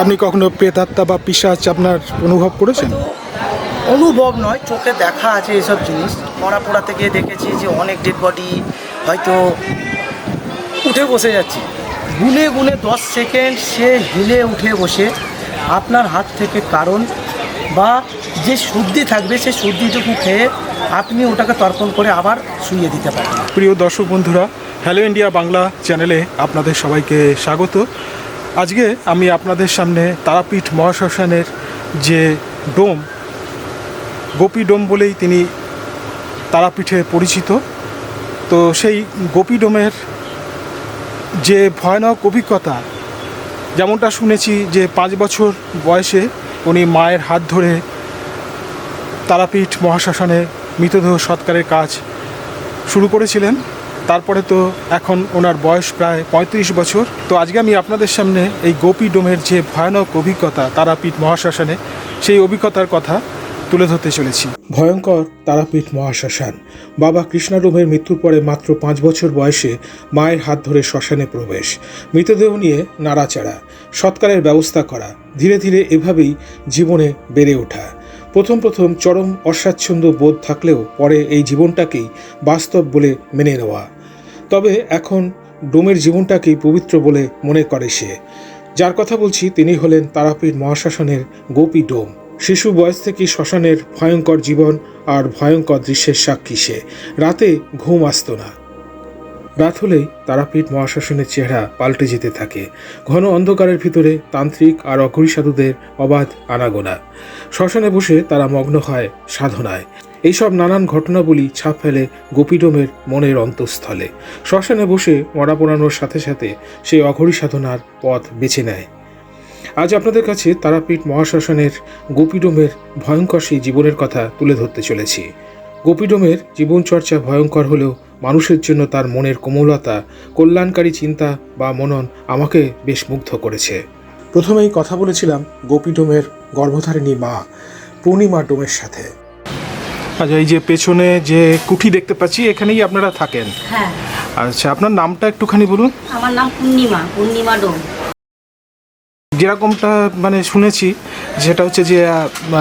আপনি কখনো প্রেতাত্মা বা পিসাচ আপনার অনুভব করেছেন? অনুভব নয় চোখে দেখা আছে এসব জিনিস। মরা পোড়া থেকে দেখেছি যে অনেক ডেড বডি হয়তো উঠে বসে যাচ্ছে। গুনে গুনে দশ সেকেন্ড সে হিলে উঠে বসে আপনার হাত থেকে কারণ বা যে সর্দি থাকবে সেই সর্দিটুকু খেয়ে আপনি ওটাকে তর্পণ করে আবার শুইয়ে দিতে পারেন প্রিয় দর্শক বন্ধুরা হ্যালো ইন্ডিয়া বাংলা চ্যানেলে আপনাদের সবাইকে স্বাগত। আজকে আমি আপনাদের সামনে তারাপীঠ মহাশ্মশানের যে ডোম, গোপী ডোম বলেই তিনি তারাপীঠে পরিচিত। তো সেই গোপী ডোমের যে ভয়ানক অভিজ্ঞতা, যেমনটা শুনেছি যে পাঁচ বছর বয়সে উনি মায়ের হাত ধরে তারাপীঠ মহাশ্মশানে মৃতদেহ সৎকারের কাজ শুরু করেছিলেন। তারপরে তো এখন ওনার বয়স প্রায় পঁয়ত্রিশ বছর। তো আজকে আমি আপনাদের সামনে এই গোপী ডোমের যে ভয়ানক অভিজ্ঞতা তারাপীঠ মহাশ্মশানে, সেই অভিজ্ঞতার কথা তুলে ধরতে চলেছি। ভয়ঙ্কর তারাপীঠ মহাশ্মশান। বাবা কৃষ্ণাডোমের মৃত্যুর পরে মাত্র পাঁচ বছর বয়সে মায়ের হাত ধরে শ্মশানে প্রবেশ। মৃতদেহ নিয়ে নাড়াচাড়া, সৎকারের ব্যবস্থা করা, ধীরে ধীরে এভাবেই জীবনে বেড়ে ওঠা। প্রথম প্রথম চরম অস্বাচ্ছন্দ্য বোধ থাকলেও পরে এই জীবনটাকেই বাস্তব বলে মেনে নেওয়া। তবে এখন ডোমের জীবনটাকেই পবিত্র বলে মনে করে সে। যার কথা বলছি তিনি হলেন তারাপীঠ মহাশাসনের গোপী ডোম। শিশু বয়স থেকে শ্মশানের ভয়ঙ্কর জীবন আর ভয়ঙ্কর দৃশ্যের সাক্ষী সে। রাতে ঘুম আসতো না। রাত হলেই তারাপীঠ মহাশাসনের চেহারা পাল্টে যেতে থাকে। ঘন অন্ধকারের ভিতরে তান্ত্রিক আর অঘরী সাধুদের অবাধ আনাগোনা। শ্মশানে বসে তারা মগ্ন হয় সাধনায়। এইসব নানান ঘটনাবলী ছাপ ফেলে গোপীডোমের মনের অন্তঃস্থলে। শ্মশানে বসে মরা পোড়ানোর সাথে সাথে সেই অঘরী সাধনার পথ বেছে নেয়। আজ আপনাদের কাছে তারাপীঠ মহাশ্মশানের গোপীডোমের ভয়ঙ্কর সেই জীবনের কথা তুলে ধরতে চলেছি। গোপীডোমের জীবনচর্চা ভয়ঙ্কর হলেও মানুষের জন্য তার মনের কোমলতা, কল্যাণকারী চিন্তা বা মনন আমাকে বেশ মুগ্ধ করেছে। প্রথমেই কথা বলেছিলাম গোপীডোমের গর্ভধারিণী মা, পূর্ণিমা ডোমের সাথে। আচ্ছা এই যে পেছনে যে কুঠি দেখতে পাচ্ছি এখানেই আপনারা থাকেন? হ্যাঁ। আচ্ছা আপনার নামটা একটুখানি বলুন। আমার নাম পূর্ণিমা পূর্ণিমা ডোম যেরকমটা মানে শুনেছি যেটা হচ্ছে যে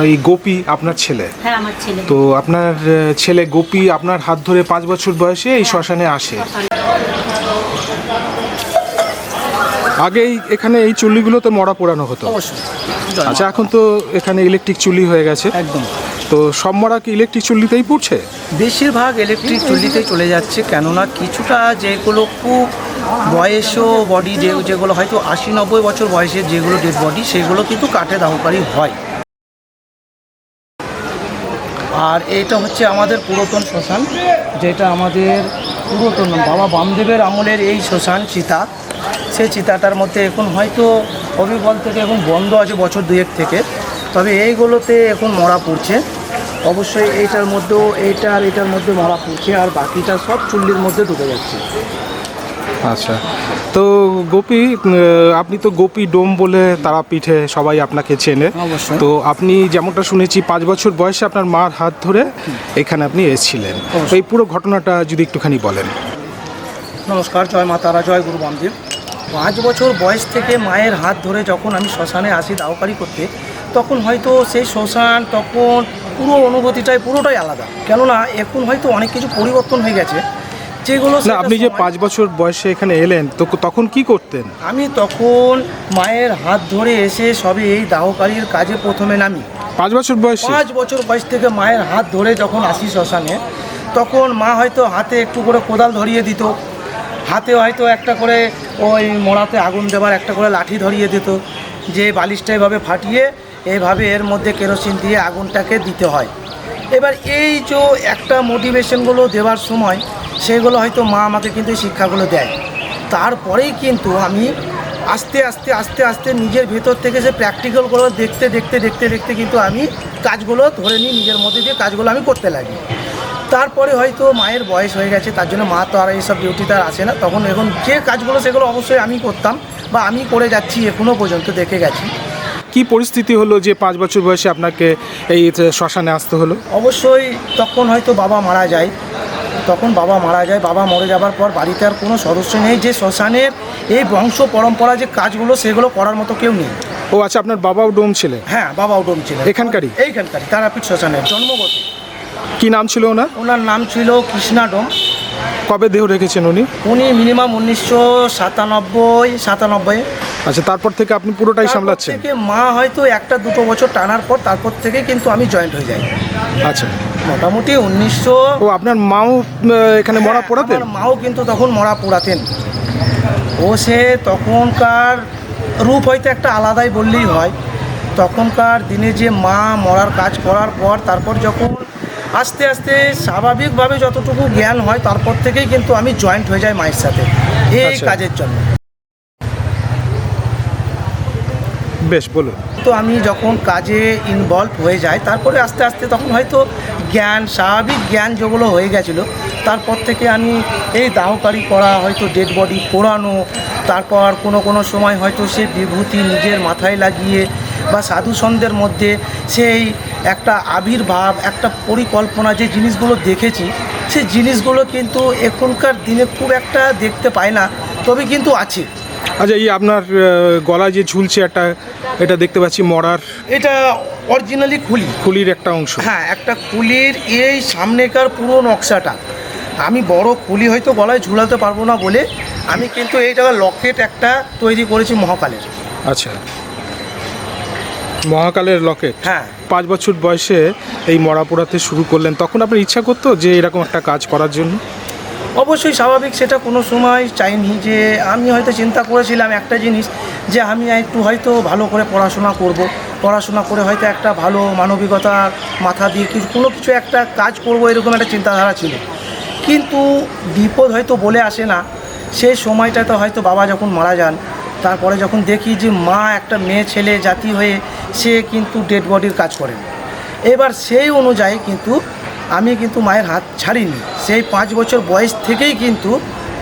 এই গোপী আপনার ছেলে। হ্যাঁ আমার ছেলে। তো আপনার ছেলে গোপী আপনার হাত ধরে পাঁচ বছর বয়সে এই শ্মশানে আসে। আগেই এখানে এই চুল্লিগুলোতে মরা পোড়ানো হতো। আচ্ছা এখন তো এখানে ইলেকট্রিক চুল্লি হয়ে গেছে। একদম। তো সব মরা কি ইলেকট্রিক চুল্লিতেই পড়ছে? বেশিরভাগ ইলেকট্রিক চুল্লিতেই চলে যাচ্ছে, কেননা কিছুটা যেগুলো খুব বয়সও বডি যে, যেগুলো হয়তো আশি নব্বই বছর বয়সের যেগুলো ডেড বডি সেগুলো কিন্তু কাঠে দাহকারী হয়। আর এটা হচ্ছে আমাদের পুরাতন শ্মশান, যেটা আমাদের পুরাতন, বাবা বামদেবের আমলের এই শ্মশান চিতা। সেই চিতাটার মধ্যে এখন হয়তো অবিবল থেকে এখন বন্ধ আছে বছর দুয়েক থেকে, তবে এইগুলোতে এখন মরা পড়ছে। অবশ্যই এইটার মধ্যেও এইটা আর এটার মধ্যে মরা পড়ছে আর বাকিটা সব চুল্লির মধ্যে ঢুকে যাচ্ছে। আচ্ছা। তো গোপী আপনি তো গোপী ডোম বলে তারাপীঠে সবাই আপনাকে চেনে। তো আপনি যেমনটা শুনেছি পাঁচ বছর বয়সে আপনার মার হাত ধরে এখানে আপনি এসেছিলেন। তো এই পুরো ঘটনাটা যদি একটুখানি বলেন। নমস্কার জয় মা তারা জয় গুরু বামদেব পাঁচ বছর বয়স থেকে মায়ের হাত ধরে যখন আমি শ্মশানে আসি দাওকারি করতে তখন হয়তো সেই শ্মশান তখন পুরো অনুভূতিটাই পুরোটাই আলাদা। কেননা এখন হয়তো অনেক কিছু পরিবর্তন হয়ে গেছে যেগুলো না আপনি যে পাঁচ বছর বয়সে এখানে এলেন তো তখন কি করতেন? আমি তখন মায়ের হাত ধরে এসে সবে এই দাহকারীর কাজে প্রথমে নামি। পাঁচ বছর বয়সে? পাঁচ বছর বয়স থেকে মায়ের হাত ধরে যখন আসি শ্মশানে তখন মা হয়তো হাতে একটু করে কোদাল ধরিয়ে দিত। হাতে হয়তো একটা করে ওই মোড়াতে আগুন দেবার একটা করে লাঠি ধরিয়ে দিত যে বালিশটা এভাবে ফাটিয়ে এভাবে এর মধ্যে কেরোসিন দিয়ে আগুনটাকে দিতে হয়। এবার এই যে একটা মোটিভেশনগুলো দেওয়ার সময়, সেগুলো হয়তো মা আমাকে কিন্তু শিক্ষাগুলো দেয়। তারপরেই কিন্তু আমি আস্তে আস্তে আস্তে আস্তে নিজের ভেতর থেকে সে প্র্যাকটিক্যালগুলো দেখতে দেখতে দেখতে দেখতে কিন্তু আমি কাজগুলো ধরে নিই, নিজের মধ্যে দিয়ে কাজগুলো আমি করতে লাগি। তারপরে হয়তো মায়ের বয়স হয়ে গেছে, তার জন্য মা তো আর এইসব ডিউটিতে আর আসে না। তখন এখন যে কাজগুলো, সেগুলো অবশ্যই আমি করতাম বা আমি করে যাচ্ছি এখনও পর্যন্ত দেখে গেছি। কি পরিস্থিতি হলো যে পাঁচ বছর বয়সে আপনাকে এই শ্মশানে আসতে হলো? অবশ্যই তখন হয়তো বাবা মারা যায়। তখন বাবা মারা যায় বাবা মরে যাবার পর বাড়িতে আর কোনো সদস্য নেই। যে শ্মশানের এই বংশ পরম্পরা যে কাজগুলো সেগুলো করার মতো কেউ নেই। ও আচ্ছা আপনার বাবাও ডোম ছিলেন? হ্যাঁ বাবাও ডোম ছিলেন। এখানকারই? এইখানকারই তারাপীঠ শ্মশানের জন্মগত। কি নাম ছিল ওনার? ওনার নাম ছিল কৃষ্ণা ডোম। কবে দেহ রেখেছেন উনি? উনি মিনিমাম উনিশশো সাতানব্বই সাতানব্বই আচ্ছা তারপর থেকে আপনি পুরোটাই সামলাচ্ছেন? থেকে মা হয়তো একটা দুটো বছর টানার পর তারপর থেকে কিন্তু আমি জয়েন্ট হয়ে যাই। আচ্ছা। মোটামুটি উনিশশো ও আপনার মাও এখানে মরা পড়াতেন? মাও কিন্তু তখন মরা পোড়াতেন। ও সে তখনকার রূপ হয়তো একটা আলাদাই বললেই হয়। তখনকার দিনে যে মা মরার কাজ করার পর তারপর যখন আস্তে আস্তে স্বাভাবিকভাবে যতটুকু জ্ঞান হয় তারপর থেকেই কিন্তু আমি জয়েন্ট হয়ে যাই মায়ের সাথে। এই আচ্ছা। কাজের জন্য। বেশ, বলুন। তো আমি যখন কাজে ইনভলভ হয়ে যাই, তারপরে আস্তে আস্তে তখন হয়তো জ্ঞান, স্বাভাবিক জ্ঞান যেগুলো হয়ে গেছিল, তারপর থেকে আমি এই দাহকারি করা, হয়তো ডেড বডি পোড়ানো, তারপর কোনো কোনো সময় হয়তো সে বিভূতি নিজের মাথায় লাগিয়ে বা সাধু সন্ধ্যের মধ্যে সেই একটা আবির্ভাব, একটা পরিকল্পনা যে জিনিসগুলো দেখেছি, সেই জিনিসগুলো কিন্তু এখনকার দিনে খুব একটা দেখতে পাই না, তবে কিন্তু আছে। আচ্ছা এই আপনার গলায় যে ঝুলছে একটা এটা দেখতে পাচ্ছি মরার এটা অরিজিনালি খুলি। খুলির একটা অংশ। হ্যাঁ একটা কুলির এই সামনেকার পুরো নকশাটা। আমি বড় কুলি হয়তো গলায় ঝুলাতে পারব না বলে আমি কিন্তু এই জায়গায় লকেট একটা তৈরি করেছি মহাকালের। আচ্ছা। মহাকালের লকেট। হ্যাঁ। পাঁচ বছর বয়সে এই মরা পোড়াতে শুরু করলেন। তখন আপনার ইচ্ছা করতো যে এরকম একটা কাজ করার জন্য? অবশ্যই স্বাভাবিক, সেটা কোনো সময় চাইনি যে আমি হয়তো চিন্তা করেছিলাম একটা জিনিস যে আমি একটু হয়তো ভালো করে পড়াশোনা করব। পড়াশোনা করে হয়তো একটা ভালো মানবিকতার মাথা দিয়ে কিছু, কোনো কিছু একটা কাজ করব এরকম একটা চিন্তাধারা ছিল। কিন্তু বিপদ হয়তো বলে আসে না। সেই সময়টাতে হয়তো বাবা যখন মারা যান, তারপরে যখন দেখি যে মা একটা মেয়ে ছেলে জাতি হয়ে সে কিন্তু ডেড বডির কাজ করেন। এবার সেই অনুযায়ী কিন্তু আমি কিন্তু মায়ের হাত ছাড়িনি। সেই পাঁচ বছর বয়স থেকেই কিন্তু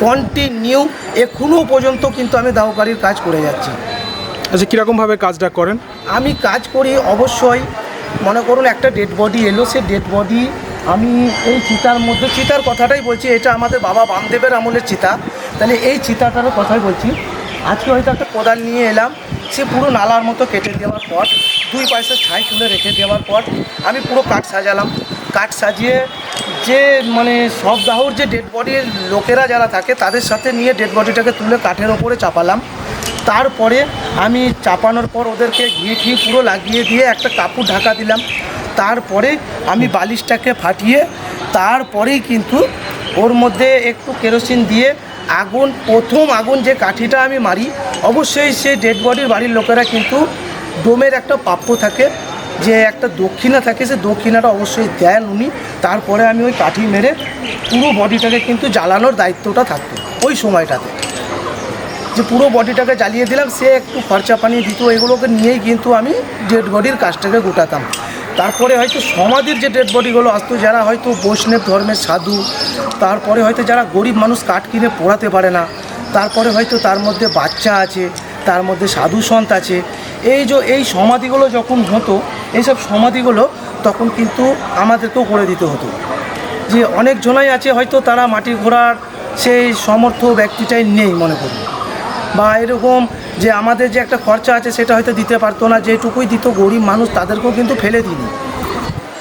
কন্টিনিউ এখনও পর্যন্ত কিন্তু আমি দাওকারির কাজ করে যাচ্ছি। আচ্ছা কীরকমভাবে কাজটা করেন? আমি কাজ করি অবশ্যই মনে করুন একটা ডেড বডি এলো সে ডেড বডি আমি এই চিতার মধ্যে চিতার কথাটাই বলছি এটা আমাদের বাবা বামদেবের আমলের চিতা। তাহলে এই চিতাটারও কথাই বলছি। আজকে হয়তো একটা কোদাল নিয়ে এলাম সে পুরো নালার মতো কেটে দেওয়ার পর দুই পয়সা ছাই তুলে রেখে দেওয়ার পর আমি পুরো কাঠ সাজালাম। কাঠ সাজিয়ে যে মানে সব দাহর যে ডেড বডির লোকেরা যারা থাকে, তাদের সাথে নিয়ে ডেড বডিটাকে তুলে কাঠের ওপরে চাপালাম। তারপরে আমি চাপানোর পর ওদেরকে ঘিয়ে ঘি পুরো লাগিয়ে দিয়ে একটা কাপড় ঢাকা দিলাম। তারপরে আমি বালিশটাকে ফাটিয়ে, তারপরেই কিন্তু ওর মধ্যে একটু কেরোসিন দিয়ে আগুন, প্রথম আগুন যে কাঠিটা আমি মারি, অবশ্যই সে ডেড বডির বাড়ির লোকেরা কিন্তু ডোমের একটা প্রাপ্য থাকে, যে একটা দক্ষিণা থাকে, সে দক্ষিণাটা অবশ্যই দেন উনি। তারপরে আমি ওই কাঠি মেরে পুরো বডিটাকে কিন্তু জ্বালানোর দায়িত্বটা থাকতো ওই সময়টাতে। যে পুরো বডিটাকে জ্বালিয়ে দিলাম, সে একটু খরচা পানি দিত, এগুলোকে নিয়েই কিন্তু আমি ডেড বডির কাজটাকে গোটাতাম। তারপরে হয়তো সমাধির যে ডেড বডিগুলো আসতো, যারা হয়তো বৈষ্ণব ধর্মের সাধু, তারপরে হয়তো যারা গরিব মানুষ কাঠ কিনে পোড়াতে পারে না, তারপরে হয়তো তার মধ্যে বাচ্চা আছে, তার মধ্যে সাধু সন্ত আছে এই যে এই সমাধিগুলো যখন হতো, এইসব সমাধিগুলো তখন কিন্তু আমাদেরকেও করে দিতে হতো। যে অনেক জনাই আছে, হয়তো তারা মাটি ঘোরার সেই সমর্থ ব্যক্তিটাই নেই মনে করি। বা এরকম যে আমাদের যে একটা খরচা আছে, সেটা হয়তো দিতে পারতো না, যেটুকুই দিত গরিব মানুষ তাদেরকেও কিন্তু ফেলে দিইনি।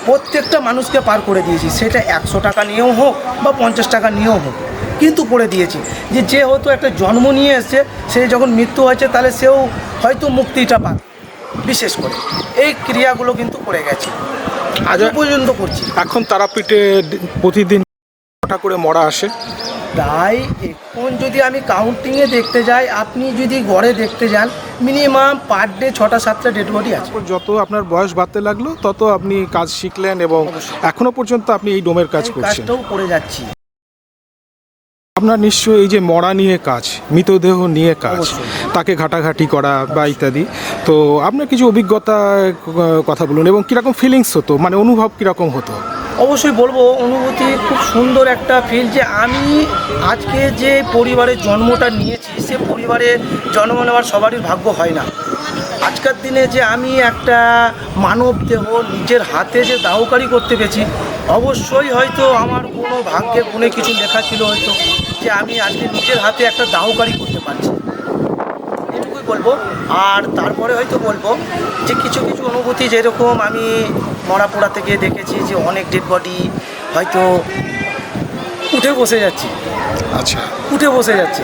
প্রত্যেকটা মানুষকে পার করে দিয়েছি, সেটা একশো টাকা নিয়েও হোক বা পঞ্চাশ টাকা নিয়েও হোক। কিন্তু করে দিয়েছি। যে যে হয়তো একটা জন্ম নিয়ে এসছে সে যখন মৃত্যু হয়েছে তাহলে সেও হয়তো মুক্তিটা পাক। বিশেষ করে এই ক্রিয়াগুলো কিন্তু করে গেছে। আজও পর্যন্ত করছি। এখন তারাপীঠে প্রতিদিন কটা করে মরা আসে? তাই এখন যদি আমি কাউন্টিংয়ে দেখতে যাই আপনি যদি গড়ে দেখতে যান মিনিমাম পার ডে ছটা সাতটা ডেড বডি আছে। যত আপনার বয়স বাড়তে লাগল তত আপনি কাজ শিখলেন এবং। এখনও পর্যন্ত আপনি এই ডোমের কাজ করছেন। কাজটাও করে যাচ্ছি। আপনার নিশ্চয়ই এই যে মরা নিয়ে কাজ মৃতদেহ নিয়ে কাজ তাকে ঘাটাঘাটি করা বা ইত্যাদি। তো আপনার কিছু অভিজ্ঞতা কথা বলুন এবং কীরকম ফিলিংস হতো? মানে অনুভব কীরকম হতো? অবশ্যই বলব অনুভূতি খুব সুন্দর একটা ফিল যে আমি আজকে যে পরিবারের জন্মটা নিয়েছি সে পরিবারে জন্ম নেওয়ার সবারই ভাগ্য হয় না। আজকের দিনে যে আমি একটা মানব দেহ নিজের হাতে যে দাহকারি করতে পেরেছি অবশ্যই হয়তো আমার কোনো ভাগ্যে গুণে কিছু লেখা ছিল হয়তো। যে আমি আজকে নিজের হাতে একটা দাহকারি করতে পারছি। এটুকুই বলব। আর তারপরে হয়তো বলব যে কিছু কিছু অনুভূতি যেরকম আমি মরা পোড়া থেকে দেখেছি যে অনেক ডেড বডি হয়তো উঠে বসে যাচ্ছে। আচ্ছা। উঠে বসে যাচ্ছে।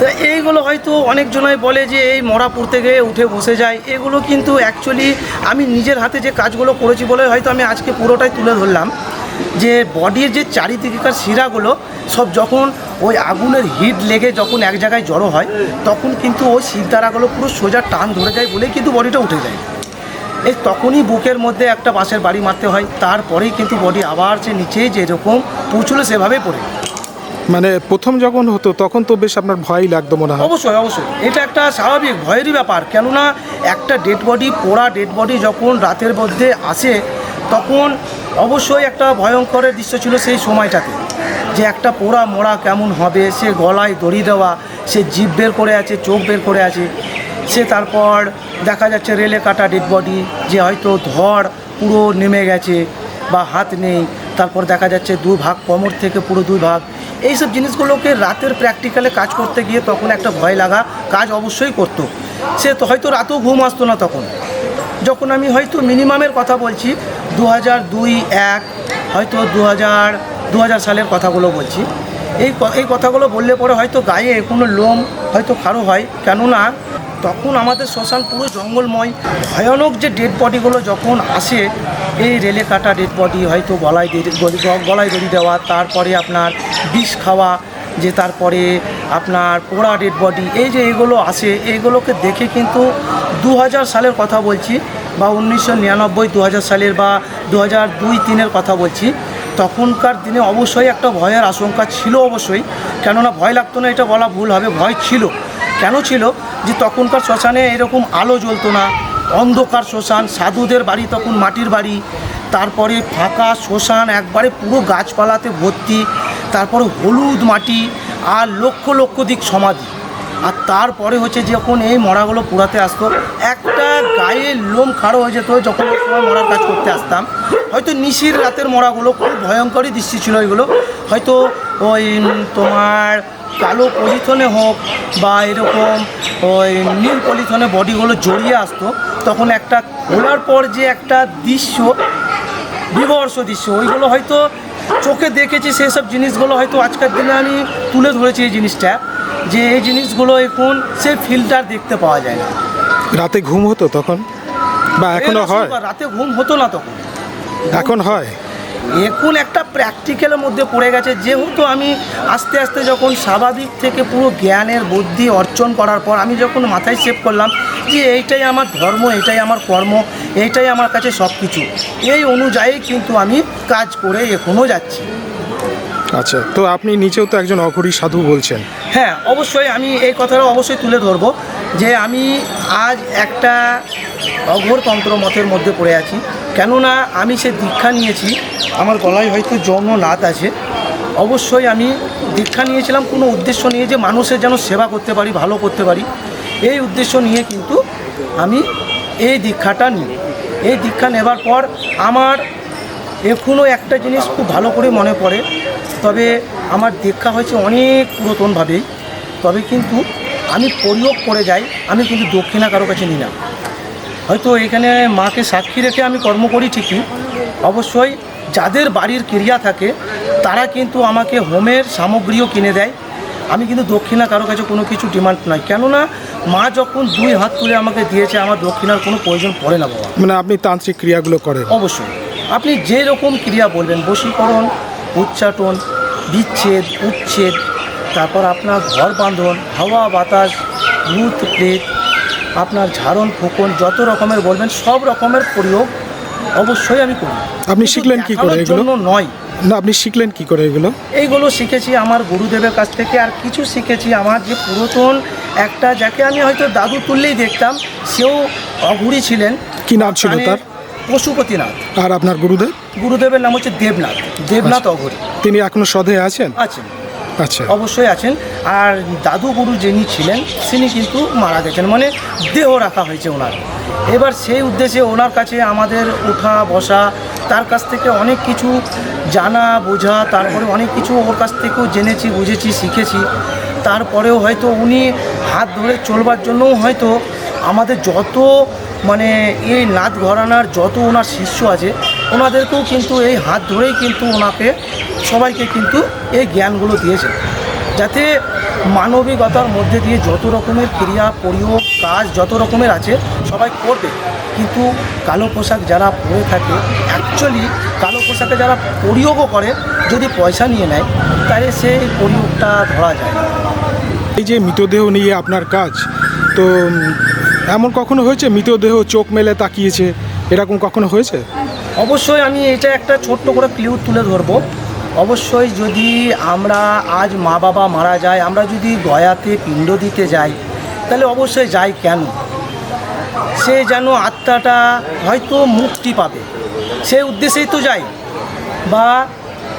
তো এইগুলো হয়তো অনেকজনাই বলে যে এই মরাপুর থেকে উঠে বসে যায়। এগুলো কিন্তু অ্যাকচুয়ালি আমি নিজের হাতে যে কাজগুলো করেছি বলে হয়তো আমি আজকে পুরোটাই তুলে ধরলাম। যে বডির যে চারিদিকেকার শিরাগুলো সব যখন ওই আগুনের হিট লেগে যখন এক জায়গায় জড়ো হয় তখন কিন্তু ওই শিরদারাগুলো পুরো সোজা টান ধরে যায় বলেই কিন্তু বডিটা উঠে যায়। এই তখনই বুকের মধ্যে একটা বাঁশের বাড়ি মারতে হয় তারপরেই কিন্তু বডি আবার যে নিচেই যেরকম পৌঁছলো সেভাবেই পড়ে। মানে প্রথম যখন হতো তখন তো বেশ আপনার ভয় লাগতো মনে হয়। অবশ্যই অবশ্যই। এটা একটা স্বাভাবিক ভয়েরই ব্যাপার। কেননা একটা ডেড বডি পোড়া ডেড বডি যখন রাতের মধ্যে আসে তখন অবশ্যই একটা ভয়ঙ্করের দৃশ্য ছিল সেই সময়টাতে, যে একটা পোড়া মোড়া কেমন হবে, সে গলায় দড়ি দেওয়া, সে জিভ বের করে আছে, চোখ বের করে আছে, সে তারপর দেখা যাচ্ছে রেলে কাটা ডেড বডি যে হয়তো ধর পুরো নেমে গেছে বা হাত নেই, তারপর দেখা যাচ্ছে দু ভাগ কোমর থেকে পুরো দুই ভাগ। এইসব জিনিসগুলোকে রাতের প্র্যাকটিক্যালে কাজ করতে গিয়ে তখন একটা ভয় লাগা কাজ অবশ্যই করতো। সে তো হয়তো রাতেও ঘুম আসতো না তখন। যখন আমি হয়তো মিনিমামের কথা বলছি দু হাজার দুই এক, হয়তো দু হাজার দু হাজার সালের কথাগুলো বলছি। এই এই কথাগুলো বললে পরে হয়তো গায়ে কোনো লোম হয়তো খারো হয়। কেননা তখন আমাদের শ্মশান পুরো জঙ্গলময়। ভয়ানক যে ডেড বডিগুলো যখন আসে, এই রেলে কাটা ডেড বডি হয়তো গলায় গলায় দড়ি দেওয়া, তারপরে আপনার বিষ খাওয়া, যে তারপরে আপনার পোড়া ডেড বডি এই যে এগুলো আসে এইগুলোকে দেখে কিন্তু দু হাজার সালের কথা বলছি। বা উনিশশো নিরানব্বই দু সালের বা দু হাজার দুই তিনের কথা বলছি, তখনকার দিনে অবশ্যই একটা ভয়ের আশঙ্কা ছিল অবশ্যই, কেননা ভয় লাগতো না, এটা বলা ভুল হবে, ভয় ছিল। কেন ছিল? যে তখনকার শ্মশানে এরকম আলো জ্বলতো না, অন্ধকার শ্মশান, সাধুদের বাড়ি তখন মাটির বাড়ি, তারপরে ফাঁকা শ্মশান, একবারে পুরো গাছপালাতে ভর্তি, তারপরে হলুদ মাটি, আর লক্ষ লক্ষ দিক সমাধি। আর তারপরে হচ্ছে যখন এই মরাগুলো পুরাতে আসতো, একটা গায়ে লোম খাড়ো হয়ে যেত যখন সময় মরার কাজ করতে আসতাম। হয়তো নিশির রাতের মরাগুলো খুব ভয়ঙ্করই দৃষ্টি ছিল এগুলো। হয়তো ওই তোমার কালো পলিথনে হোক বা এরকম ওই নীল পলিথনে বডিগুলো জড়িয়ে আসতো, তখন একটা খোলার পর যে একটা দৃশ্য, বিবর্ষ দৃশ্য, ওইগুলো হয়তো চোখে দেখেছি, সেসব জিনিসগুলো হয়তো আজকের দিনে আমি তুলে ধরেছি এই জিনিসটা। যে এই জিনিসগুলো এখন সে ফিল্টার দেখতে পাওয়া যায় না। রাতে ঘুম হতো তখন? বা এখনও হয়? রাতে ঘুম হতো না তখন। এখন হয়? এখন একটা প্র্যাকটিক্যালের মধ্যে পড়ে গেছে। যেহেতু আমি আস্তে আস্তে যখন স্বাভাবিক থেকে পুরো জ্ঞানের বুদ্ধি অর্জন করার পর আমি যখন মাথায় সেভ করলাম যে এইটাই আমার ধর্ম এটাই আমার কর্ম এইটাই আমার কাছে সব কিছু এই অনুযায়ী কিন্তু আমি কাজ করে এখনও যাচ্ছি। আচ্ছা তো আপনি নিচেও তো একজন অঘরী সাধু বলছেন। হ্যাঁ অবশ্যই আমি এই কথাটা অবশ্যই তুলে ধরবো যে আমি আজ একটা অঘোর তন্ত্র মতের মধ্যে পড়ে আছি। কেননা আমি সে দীক্ষা নিয়েছি, আমার গলায় হয়তো যৌন নাত আছে। অবশ্যই আমি দীক্ষা নিয়েছিলাম কোনো উদ্দেশ্য নিয়ে যে মানুষের যেন সেবা করতে পারি, ভালো করতে পারি। এই উদ্দেশ্য নিয়ে কিন্তু আমি এই দীক্ষাটা নিই। এই দীক্ষা নেবার পর আমার এখনও একটা জিনিস খুব ভালো করে মনে পড়ে তবে আমার দীক্ষা হয়েছে অনেক পুরাতনভাবেই তবে কিন্তু আমি প্রয়োগ করে যাই আমি কিন্তু দক্ষিণা কারও কাছে নিই না। হয়তো এখানে মাকে সাক্ষী রেখে আমি কর্ম করি ঠিকই। অবশ্যই যাদের বাড়ির ক্রিয়া থাকে তারা কিন্তু আমাকে হোমের সামগ্রীও কিনে দেয়। আমি কিন্তু দক্ষিণা কারও কাছে কোনো কিছু ডিমান্ড নাই। কেননা মা যখন দুই হাত তুলে আমাকে দিয়েছে আমার দক্ষিণার কোনো প্রয়োজন পড়ে না বাবা। মানে আপনি তান্ত্রিক ক্রিয়াগুলো করেন। অবশ্যই। আপনি যে রকম ক্রিয়া বলবেন বশীকরণ উচ্চাটন বিচ্ছেদ উচ্ছেদ তারপর আপনার ঘর বাঁধন হাওয়া বাতাস ভূত প্রেত আপনার ঝাড়ন ফোকন যত রকমের বলবেন সব রকমের প্রয়োগ অবশ্যই আমি করি আপনি শিখলেন কি করে এগুলো? নয় না আপনি শিখলেন কি করে এগুলো এইগুলো শিখেছি আমার গুরুদেবের কাছ থেকে আর কিছু শিখেছি আমার যে পুরাতন একটা যাকে আমি হয়তো দাদু তুললেই দেখতাম সেও অঘুরি ছিলেন কি নাম ছিল তার? পশুপতিনাথ। আর আপনার গুরুদেব? গুরুদেবের নাম হচ্ছে দেবনাথ। দেবনাথ অঘরী। তিনি এখনও সধে আছেন? আছেন। আচ্ছা। অবশ্যই আছেন। আর দাদু গুরু যিনি ছিলেন তিনি কিন্তু মারা গেছেন। মানে দেহ রাখা হয়েছে ওনার। এবার সেই উদ্দেশ্যে ওনার কাছে আমাদের ওঠা বসা তার কাছ থেকে অনেক কিছু জানা বোঝা তারপরে অনেক কিছু ওর কাছ থেকেও জেনেছি বুঝেছি শিখেছি। তারপরেও হয়তো উনি হাত ধরে চলবার জন্যও হয়তো আমাদের যত মানে এই নাচ ঘরানার যত ওনার শিষ্য আছে, ওনাদেরকেও কিন্তু এই হাত ধরেই কিন্তু ওনাকে, সবাইকে কিন্তু এই জ্ঞানগুলো দিয়েছে যাতে মানবিকতার মধ্যে দিয়ে যত রকমের ক্রিয়া, প্রয়োগ, কাজ যত রকমের আছে, সবাই করবে। কিন্তু কালো পোশাক যারা পরে থাকে অ্যাকচুয়ালি কালো পোশাকে যারা প্রয়োগও করে, যদি পয়সা নিয়ে নেয়, তাহলে সেই প্রয়োগটা ধরা যায় এই যে মৃতদেহ নিয়ে আপনার কাজ, তো এমন কখনো হয়েছে? মৃতদেহ চোখ মেলে তাকিয়েছে। এরকম কখনো হয়েছে? অবশ্যই আমি এটা একটা ছোট্ট করে ক্লিউ তুলে ধরবো। অবশ্যই যদি আমরা আজ মা বাবা মারা যায়, আমরা যদি গয়াতে পিণ্ড দিতে যাই, তাহলে অবশ্যই যাই কেন? সে যেন আত্মাটা হয়তো মুক্তি পাবে। সেই উদ্দেশ্যেই তো যাই, বা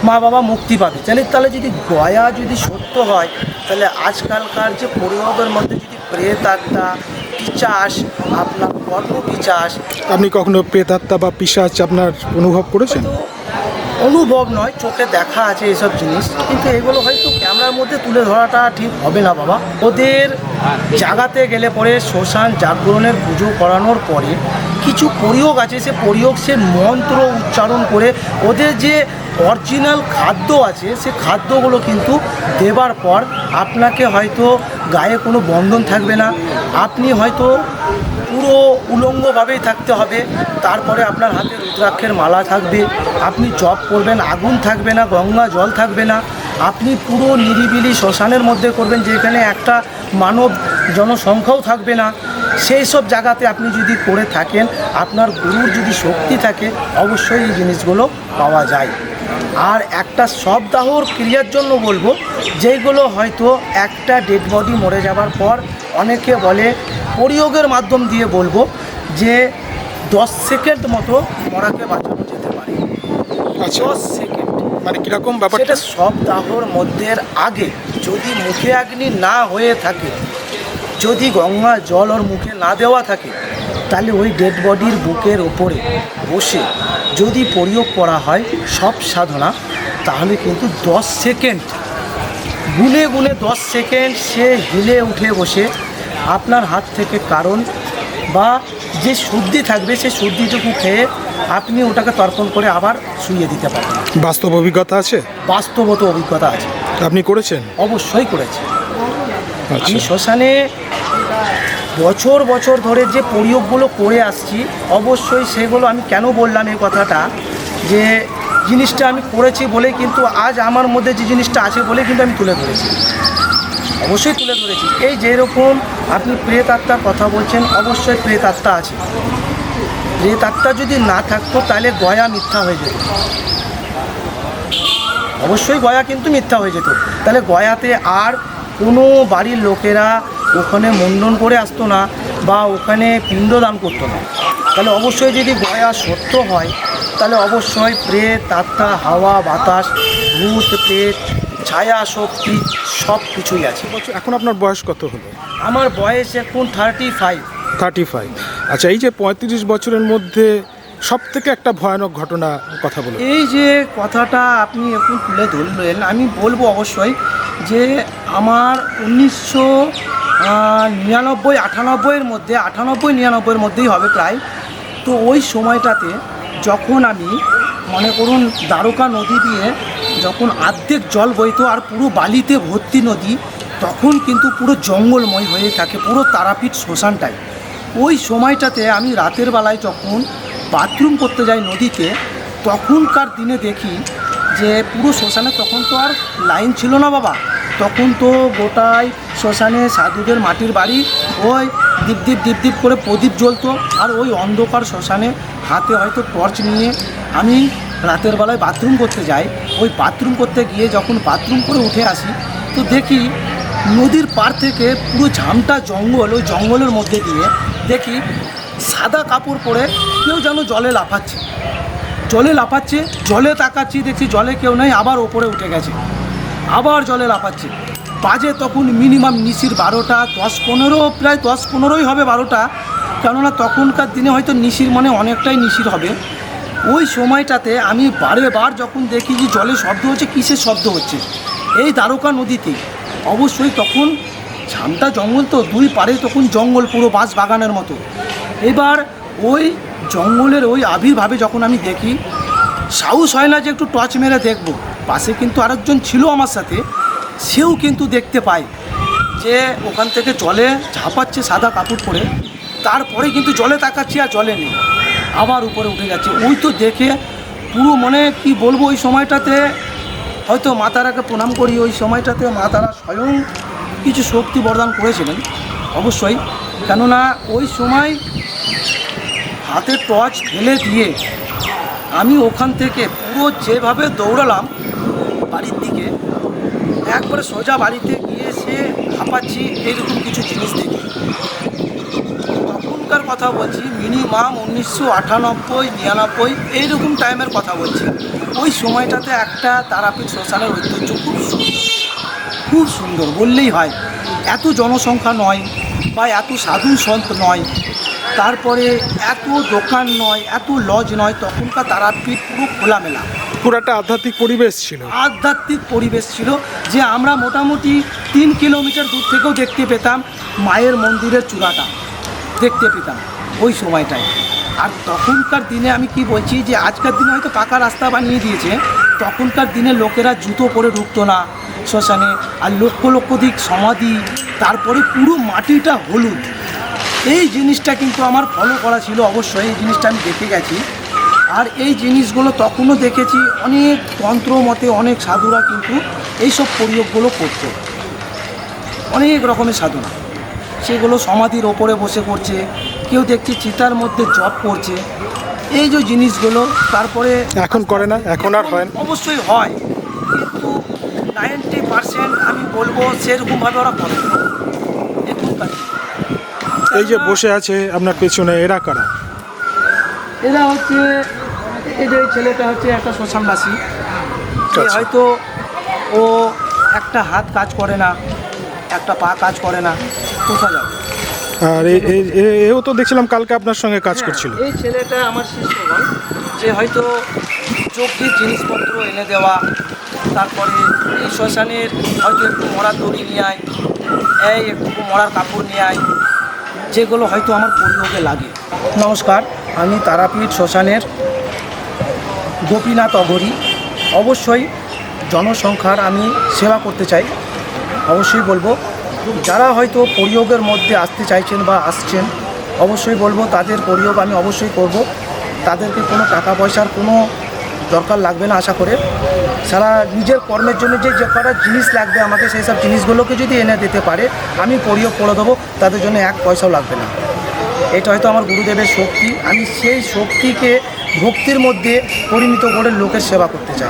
মা বাবা মুক্তি পাবে। তাহলে তাহলে যদি গয়া যদি সত্য হয়, তাহলে আজকালকার যে পরিবারের মধ্যে যদি প্রেত আত্মা পিচাস আপনার কর্ম পিচাস আপনি কখনো প্রেতাত্মা বা পিসাচ আপনার অনুভব করেছেন? অনুভব নয়, চোখে দেখা আছে এসব জিনিস। কিন্তু এগুলো হয়তো ক্যামেরার মধ্যে তুলে ধরাটা ঠিক হবে না বাবা। ওদের জাগাতে গেলে পরে শ্মশান জাগরণের পুজো করানোর পরে কিছু প্রয়োগ আছে। সে প্রয়োগ সে মন্ত্র উচ্চারণ করে ওদের যে অরিজিনাল খাদ্য আছে, সে খাদ্যগুলো কিন্তু দেবার পর আপনাকে হয়তো গায়ে কোনো বন্ধন থাকবে না। আপনি হয়তো পুরো উলঙ্গভাবেই থাকতে হবে। তারপরে আপনার হাতে রুদ্রাক্ষের মালা থাকবে। আপনি জপ করবেন, আগুন থাকবে না, গঙ্গা জল থাকবে না। আপনি পুরো নিরিবিলি শ্মশানের মধ্যে করবেন, যেখানে একটা মানব জনসংখ্যাও থাকবে না। সেই সব জায়গাতে আপনি যদি করে থাকেন, আপনার গুরুর যদি শক্তি থাকে, অবশ্যই এই জিনিসগুলো পাওয়া যায়। আর একটা সবদাহর ক্রিয়ার জন্য বলব, যেগুলো হয়তো একটা ডেড বডি মরে যাবার পর অনেকে বলে প্রয়োগের মাধ্যম দিয়ে বলব যে দশ সেকেন্ড মতো মরাকে বাঁচানো যেতে পারে। আচ্ছা। দশ সেকেন্ড। মানে কীরকম ব্যাপারটা? সেটা সপ্তাহর মধ্যের আগে যদি মুখে অগ্নি না হয়ে থাকে যদি গঙ্গা জল ওর মুখে না দেওয়া থাকে তাহলে ওই ডেড বডির বুকের ওপরে বসে যদি প্রয়োগ করা হয় সব সাধনা তাহলে কিন্তু দশ সেকেন্ড গুনে গুনে দশ সেকেন্ড সে হিলে উঠে বসে আপনার হাত থেকে কারণ বা যে শুদ্ধি থাকবে সে শুদ্ধিটুকু খেয়ে আপনি ওটাকে তর্পণ করে আবার শুইয়ে দিতে পারেন বাস্তব অভিজ্ঞতা আছে? বাস্তবত অভিজ্ঞতা আছে। আপনি করেছেন? অবশ্যই করেছে। আচ্ছা। আমি শ্মশানে বছর বছর ধরে যে প্রয়োগগুলো করে আসছি অবশ্যই সেগুলো আমি কেন বললাম এই কথাটা? যে জিনিসটা আমি করেছি বলে কিন্তু আজ আমার মধ্যে যে জিনিসটা আছে বলে কিন্তু আমি তুলে ধরেছি। অবশ্যই তুলে ধরেছি। এই যেরকম আপনি প্রেত আত্মার কথা বলছেন, অবশ্যই প্রেত আত্মা আছে। প্রেত আত্মা যদি না থাকতো, তাহলে গয়া মিথ্যা হয়ে যেত। অবশ্যই গয়া কিন্তু মিথ্যা হয়ে যেত। তাহলে গয়াতে আর কোনো বাড়ির লোকেরা ওখানে মুন্ডন করে আসতো না বা ওখানে পিণ্ডদান করতো না। তাহলে অবশ্যই যদি গয়া সত্য হয়, তাহলে অবশ্যই প্রেত আত্মা, হাওয়া, বাতাস, ভূত, প্রেত ছায়া শক্তি সব কিছুই আছে। বছর এখন আপনার বয়স কত হলো? আমার বয়স এখন থার্টি ফাইভ থার্টি ফাইভ আচ্ছা এই যে পঁয়ত্রিশ বছরের মধ্যে সব থেকে একটা ভয়ানক ঘটনা কথা বলে এই যে কথাটা আপনি এখন তুলে ধরলেন আমি বলব অবশ্যই যে আমার উনিশশো নিরানব্বই আটানব্বইয়ের মধ্যে আটানব্বই নিরানব্বইয়ের মধ্যেই হবে প্রায়। তো ওই সময়টাতে যখন আমি মনে করুন দ্বারকা নদী দিয়ে যখন আর্ধেক জল বইতো আর পুরো বালিতে ভর্তি নদী, তখন কিন্তু পুরো জঙ্গলময় হয়ে থাকে, পুরো তারাপীঠ শ্মশানটাই। ওই সময়টাতে আমি রাতের বেলায় যখন বাথরুম করতে যাই নদীতে, তখনকার দিনে দেখি যে পুরো শ্মশানে তখন তো আর লাইন ছিল না বাবা। তখন তো গোটাই শ্মশানে সাধুদের মাটির বাড়ি, ওই দীপ দীপ দীপ দীপ করে প্রদীপ জ্বলতো, আর ওই অন্ধকার শ্মশানে হাতে হয়তো টর্চ নিয়ে আমি রাতের বেলায় বাথরুম করতে যাই, ওই বাথরুম করতে গিয়ে যখন বাথরুম করে উঠে আসি, তো দেখি নদীর পার থেকে পুরো ঝামটা জঙ্গল, ওই জঙ্গলের মধ্যে দিয়ে দেখি সাদা কাপড় পরে কেউ যেন জলে লাফাচ্ছে। জলে লাফাচ্ছে, জলে তাকাচ্ছি, দেখছি জলে কেউ নেই, আবার ওপরে উঠে গেছে। আবার জলে লাফাচ্ছে। বাজে তখন মিনিমাম নিশির বারোটা, দশ পনেরো, প্রায় দশ পনেরোই হবে বারোটা। কেননা তখনকার দিনে হয়তো নিশির মানে অনেকটাই নিশির হবে। ওই সময়টাতে আমি বারে বার যখন দেখি যে জলে শব্দ হচ্ছে, কিসের শব্দ হচ্ছে? এই দ্বারকা নদীতে। অবশ্যই তখন ঝামটা জঙ্গল তো, দুই পারে তখন জঙ্গল, পুরো বাঁশ বাগানের মতো। এবার ওই জঙ্গলের ওই আবির্ভাবে যখন আমি দেখি, সাহস হয় না যে একটু টর্চ মেরে দেখব। পাশে কিন্তু আরেকজন ছিল আমার সাথে, সেও কিন্তু দেখতে পায় যে ওখান থেকে জলে ঝাঁপাচ্ছে সাদা কাপড় পরে। তারপরে কিন্তু জলে তাকাচ্ছি আর জলে নেই। আবার উপরে উঠে যাচ্ছে। ওই তো দেখে পুরো মনে কি বলব ওই সময়টাতে, হয়তো মাতারাকে প্রণাম করি, ওই সময়টাতে মা তারা স্বয়ং কিছু শক্তি বরদান করেছিলেন, অবশ্যই। কেননা ওই সময় হাতে টর্চ ফেলে দিয়ে আমি ওখান থেকে পুরো যেভাবে দৌড়ালাম বাড়ির দিকে, একবারে সোজা বাড়িতে গিয়ে সে হাঁপাচ্ছি এইরকম কিছু জিনিস দেখি। তখনকার কথা বলছি মিনিমাম উনিশশো আটানব্বই নিরানব্বই এইরকম টাইমের কথা বলছি। ওই সময়টাতে একটা তারাপীঠ শ্মশানের ঐতিহ্য খুব সুন্দর। খুব সুন্দর বললেই হয়। এত জনসংখ্যা নয় বা এত সাধু সন্ত নয় তারপরে এত দোকান নয় এত লজ নয় তখনকার তারাপীঠ পুরো খোলামেলা। পুরো একটা আধ্যাত্মিক পরিবেশ ছিল। আধ্যাত্মিক পরিবেশ ছিল যে আমরা মোটামুটি তিন কিলোমিটার দূর থেকেও দেখতে পেতাম মায়ের মন্দিরের চূড়াটা। দেখতে পেতাম ওই সময়টায়। আর তখনকার দিনে আমি কি বলছি যে, আজকের দিনে হয়তো পাকা রাস্তা বানিয়ে দিয়েছে, তখনকার দিনে লোকেরা জুতো পরে ঢুকতো না, শ্মশানে, আর লক্ষ লক্ষ দিক সমাধি, তারপরে পুরো মাটিটা হলুদ। এই জিনিসটা কিন্তু আমার ফলো করা ছিল অবশ্যই, এই জিনিসটা আমি দেখে গেছি। আর এই জিনিসগুলো তখনও দেখেছি, অনেক তন্ত্র মতে অনেক সাধুরা কিন্তু এইসব প্রয়োগগুলো করতো। অনেক রকমের সাধনা সেগুলো সমাধির ওপরে বসে করছে কেউ দেখছি চিতার মধ্যে জপ করছে। এই যে জিনিসগুলো তারপরে এখন করে না এখন আর হয় না। অবশ্যই হয় কিন্তু নাইনটি পার্সেন্ট আমি বলব সেরকমভাবে ওরা করে। এই যে বসে আছে আপনার পেছনে এরা কারা? এরা হচ্ছে এই যে ছেলেটা হচ্ছে একটা শ্মশানবাসী। আচ্ছা। হয়তো ও একটা হাত কাজ করে না একটা পা কাজ করে না। কোথায় যাবে আর এও তো দেখছিলাম কালকে আপনার সঙ্গে কাজ হ্যাঁ, করছিল। এই ছেলেটা আমার শিষ্যগণ যে হয়তো চোখের জিনিসপত্র এনে দেওয়া তারপরে এই শ্মশানের হয়তো একটু মরার দড়ি নিয়ে আয় এই একটু মরার কাপড় নিয়ে আয় যেগুলো হয়তো আমার পরিয়োগে লাগে। নমস্কার আমি তারাপীঠ শ্মশানের গোপীনাথ অঘরী। অবশ্যই জনসংখ্যার আমি সেবা করতে চাই। অবশ্যই বলব যারা হয়তো পরিয়োগের মধ্যে আসতে চাইছেন বা আসছেন, অবশ্যই বলব তাদের পরিয়োগ আমি অবশ্যই করব। তাদেরকে কোনো টাকা পয়সার কোনো দরকার লাগবে না আশা করে। সারা নিজের কর্মের জন্য যে যে কটা জিনিস লাগবে আমাকে, সেই সব জিনিসগুলোকে যদি এনে দিতে পারে, আমি পরিয়োগ করে দেবো। তাদের জন্য এক পয়সাও লাগবে না। এটা হয়তো আমার গুরুদেবের শক্তি। আমি সেই শক্তিকে ভক্তির মধ্যে পরিণত করে লোকের সেবা করতে চাই।